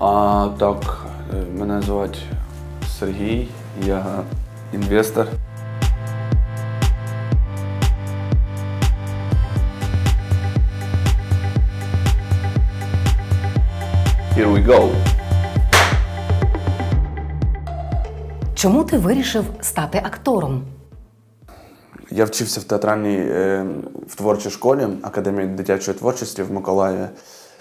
А так, е, мене звати Сергій, я інвестор. Here we go. Чому ти вирішив стати актором? Я вчився в театральній е, в творчій школі Академії дитячої творчості в Миколаєві.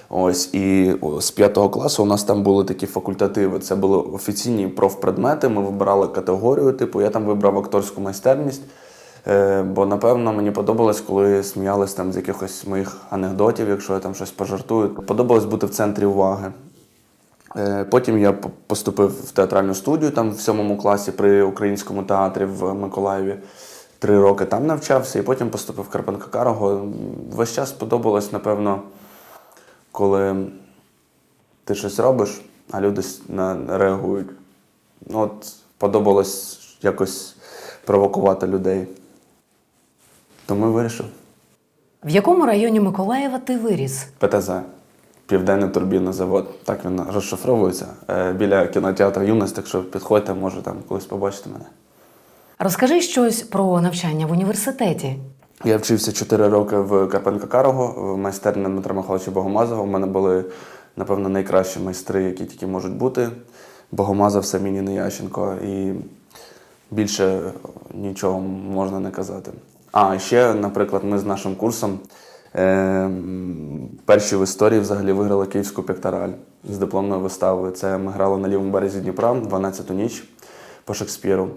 Ось і з п'ятого класу у нас там були такі факультативи. Це були офіційні профпредмети. Ми вибирали категорію. Типу, я там вибрав акторську майстерність. Е, бо напевно мені подобалось, коли сміялись там з якихось моїх анекдотів, якщо я там щось пожартую. Подобалось бути в центрі уваги. Е, Потім я поступив в театральну студію там в сьомому класі при українському театрі в Миколаєві. Три роки там навчався, і потім поступив в Карпенка Карого. Весь час подобалось, напевно, коли ти щось робиш, а люди на реагують. Ну, От подобалось якось провокувати людей. Тому і вирішив. В якому районі Миколаєва ти виріс? ПТЗ. Південний турбінний завод. Так він розшифровується. Е, Біля кінотеатру Юність, так що підходьте, може там колись побачите мене. Розкажи щось про навчання в університеті. Я вчився 4 роки в Карпенка Карого, в майстерні Дмитра Михайловича Богомазова. У мене були, напевно, найкращі майстри, які тільки можуть бути. Богомазов, Самінін і Ященко. І більше нічого можна не казати. А ще, наприклад, ми з нашим курсом е, перші в історії взагалі виграли київську пектораль з дипломною виставою. Це ми грали на лівому березі Дніпра 12-ту ніч по Шекспіру.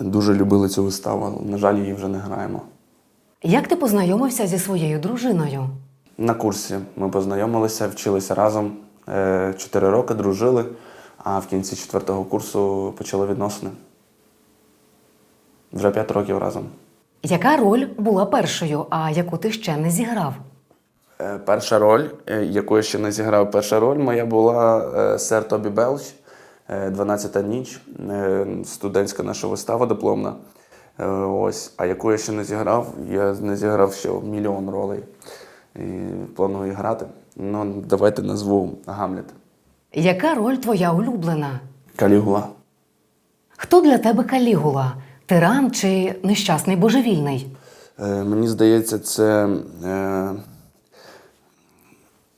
Дуже любили цю виставу, на жаль, її вже не граємо. Як ти познайомився зі своєю дружиною? На курсі ми познайомилися, вчилися разом е, чотири роки, дружили, а в кінці четвертого курсу почали відносини. Вже п'ять років разом. Яка роль була першою, а яку ти ще не зіграв? Е, Перша роль, е, яку я ще не зіграв, перша роль моя була сер Тобі Белч, е, 12-та ніч, студентська наша вистава дипломна. Е, Ось. А яку я ще не зіграв, я не зіграв ще мільйон ролей. І планую грати. Ну, давайте назву Гамлет. Яка роль твоя улюблена? Калігула. Хто для тебе калігула? Тиран чи нещасний божевільний? Е, мені здається, це е,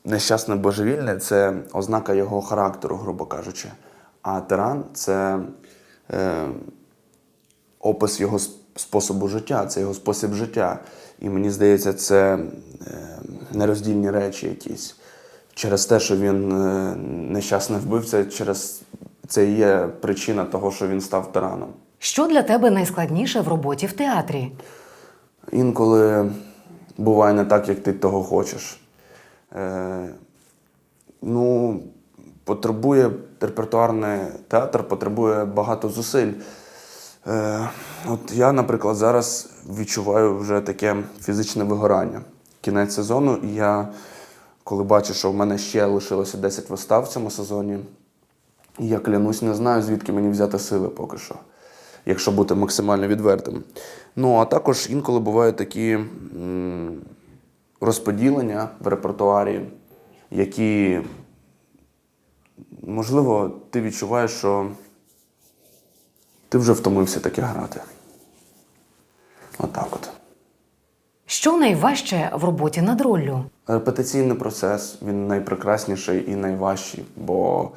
нещасне божевільне це ознака його характеру, грубо кажучи. А тиран це е, опис його способу життя, це його спосіб життя. І мені здається, це е, нероздільні речі якісь. Через те, що він е, нещасний вбивця, через це і є причина того, що він став тираном. Що для тебе найскладніше в роботі в театрі? Інколи буває не так, як ти того хочеш. Е, ну, потребує репертуарний театр, потребує багато зусиль. Е, от я, наприклад, зараз відчуваю вже таке фізичне вигорання. Кінець сезону, і я, коли бачу, що в мене ще лишилося 10 вистав в цьому сезоні, я клянусь, не знаю, звідки мені взяти сили поки що, якщо бути максимально відвертим. Ну, а також інколи бувають такі м, розподілення в репертуарі, які, можливо, ти відчуваєш, що ти вже втомився таке грати. Отак от. Що найважче в роботі над роллю? Репетиційний процес він найпрекрасніший і найважчий, бо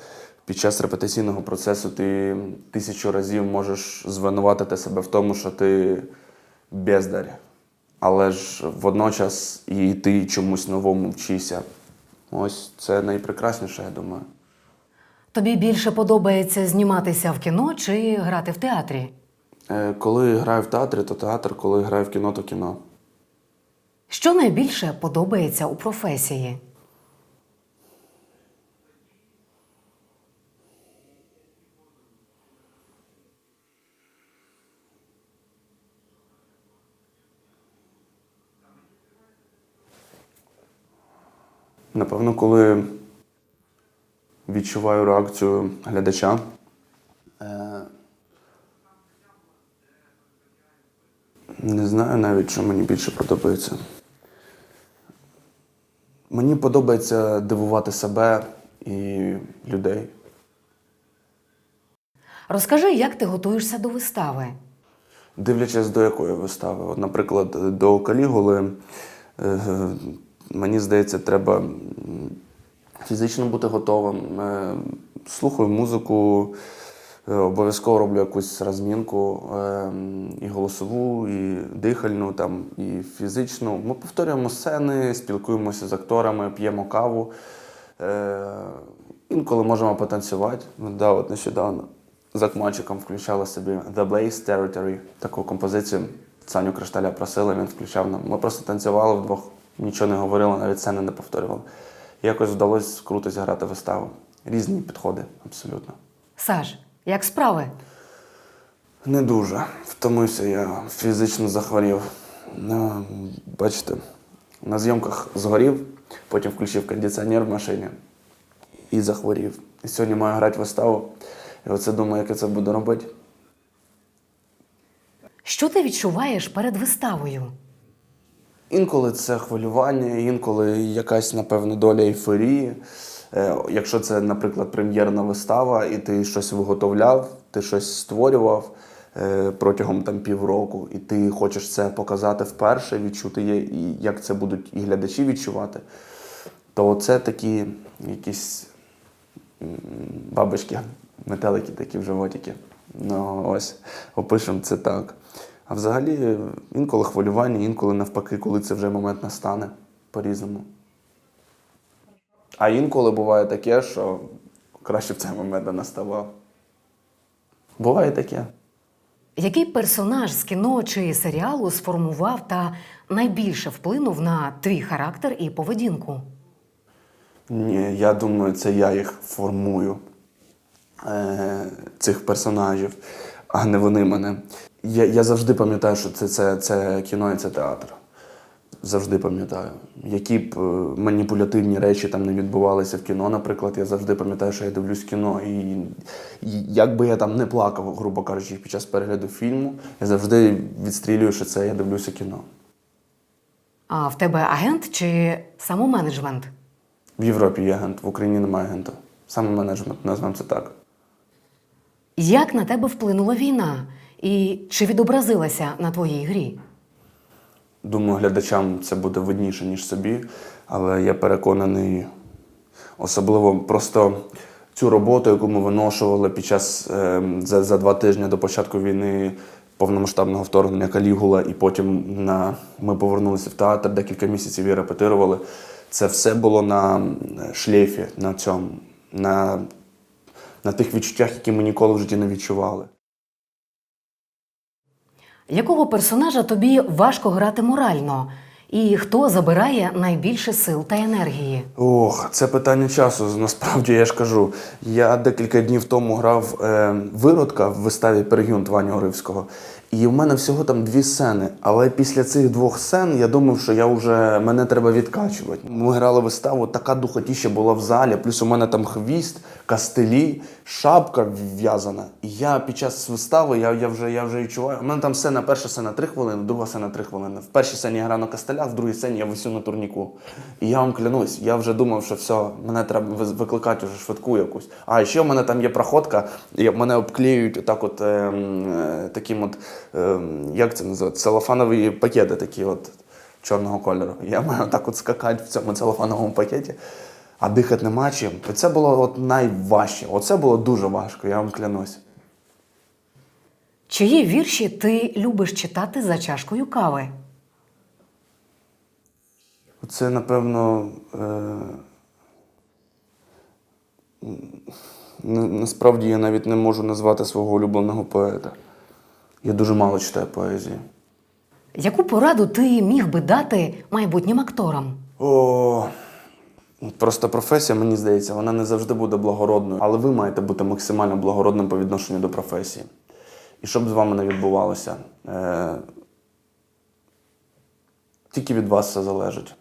під час репетиційного процесу ти тисячу разів можеш звинуватити себе в тому, що ти бездар. Але ж водночас і ти чомусь новому вчишся. Ось це найпрекрасніше, я думаю. Тобі більше подобається зніматися в кіно чи грати в театрі? Е, Коли граю в театрі, то театр, коли граю в кіно, то кіно. Що найбільше подобається у професії? Напевно, коли відчуваю реакцію глядача. Е, Не знаю навіть, що мені більше подобається. Мені подобається дивувати себе і людей. Розкажи, як ти готуєшся до вистави? Дивлячись до якої вистави. От, наприклад, до Калігули, е, мені здається, треба фізично бути готовим. Е, Слухаю музику, е, обов'язково роблю якусь розмінку е, і голосову, і дихальну, там, і фізичну. Ми повторюємо сцени, спілкуємося з акторами, п'ємо каву. Інколи можемо потанцювати. Да, от нещодавно з Акмачиком включали собі The Blaze Territory, таку композицію. Саню Кришталя просили, він включав нам. Ми просто танцювали вдвох, нічого не говорили, навіть сцени не повторювали. Якось вдалося круто зіграти виставу. Різні підходи, абсолютно. Саш, як справи? Не дуже. Втомився я, фізично захворів. Ну, бачите, на зйомках згорів, потім включив кондиціонер в машині і захворів. І сьогодні маю грати виставу. І оце думаю, як я це буду робити. Що ти відчуваєш перед виставою? Інколи це хвилювання, інколи якась, напевно, доля ейфорії. Е, Якщо це, наприклад, прем'єрна вистава, і ти щось виготовляв, ти щось створював е, протягом там півроку, і ти хочеш це показати вперше, відчути, як це будуть і глядачі відчувати, то це такі якісь бабочки, метелики такі в животики. Ну, ось, опишемо це так. А взагалі, е, інколи хвилювання, інколи навпаки, коли це вже момент настане по-різному. А інколи буває таке, що краще б цей момент не наставав. Буває таке. Який персонаж з кіно чи серіалу сформував та найбільше вплинув на твій характер і поведінку? Ні, я думаю, це я їх формую, е, цих персонажів, а не вони мене. Я, я завжди пам'ятаю, що це, це, це кіно і це театр. Завжди пам'ятаю. Які б е, маніпулятивні речі там не відбувалися в кіно, наприклад, я завжди пам'ятаю, що я дивлюсь кіно. І, і як би я там не плакав, грубо кажучи, під час перегляду фільму, я завжди відстрілюю, що це я дивлюся кіно. А в тебе агент чи самоменеджмент? В Європі є агент, в Україні немає агента. Саме менеджмент, назвемо це так. Як на тебе вплинула війна? І чи відобразилася на твоїй грі? Думаю, глядачам це буде видніше, ніж собі, але я переконаний, особливо просто цю роботу, яку ми виношували під час е, за, за два тижні до початку війни повномасштабного вторгнення Калігула, і потім на, ми повернулися в театр, декілька місяців і репетирували. Це все було на шлейфі, на цьому, на, на тих відчуттях, які ми ніколи в житті не відчували. Якого персонажа тобі важко грати морально? І хто забирає найбільше сил та енергії? Ох, це питання часу. Насправді я ж кажу. Я декілька днів тому грав е, виродка в виставі Перегюнт Вані Оривського. І в мене всього там дві сцени. Але після цих двох сцен я думав, що я вже мене треба відкачувати. Ми грали виставу, така духотіща була в залі. Плюс у мене там хвіст, кастелі, шапка в'язана. І я під час вистави я, я вже я вже відчуваю. У мене там сцена, перша сцена 3 хвилини, друга сцена 3 хвилини. В першій сцені я граю на кастелях, в другій сцені я висю на турніку. І я вам клянусь, я вже думав, що все, мене треба викликати вже швидку якусь. А ще в мене там є проходка, і мене обклеюють отак, от ем, е, таким от, як це називається, целофанові пакети такі от чорного кольору. Я маю так от скакати в цьому целофановому пакеті, а дихати нема чим. Це було от найважче. Оце було дуже важко, я вам клянусь. Чиї вірші ти любиш читати за чашкою кави? Це, напевно, е... насправді я навіть не можу назвати свого улюбленого поета. Я дуже мало читаю поезії. Яку пораду ти міг би дати майбутнім акторам? О, просто професія, мені здається, вона не завжди буде благородною, але ви маєте бути максимально благородним по відношенню до професії. І що б з вами не відбувалося, е... тільки від вас все залежить.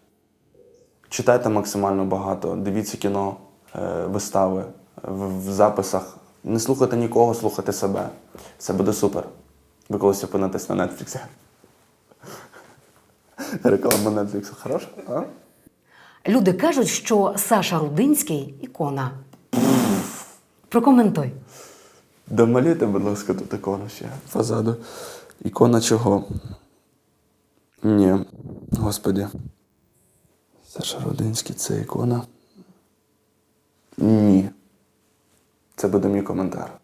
Читайте максимально багато, дивіться кіно, е, вистави в, в записах. Не слухайте нікого, слухайте себе. Це буде супер. Ви колись опинитесь на Нетфліксі. Реклама Нетфліксу хороша? А? Люди кажуть, що Саша Рудинський ікона. Прокоментуй. Домалюйте, будь ласка, тут ікону ще позаду. Ікона чого? Ні. Господі. Саша Родинський це ікона. Ні. Це буде мій коментар.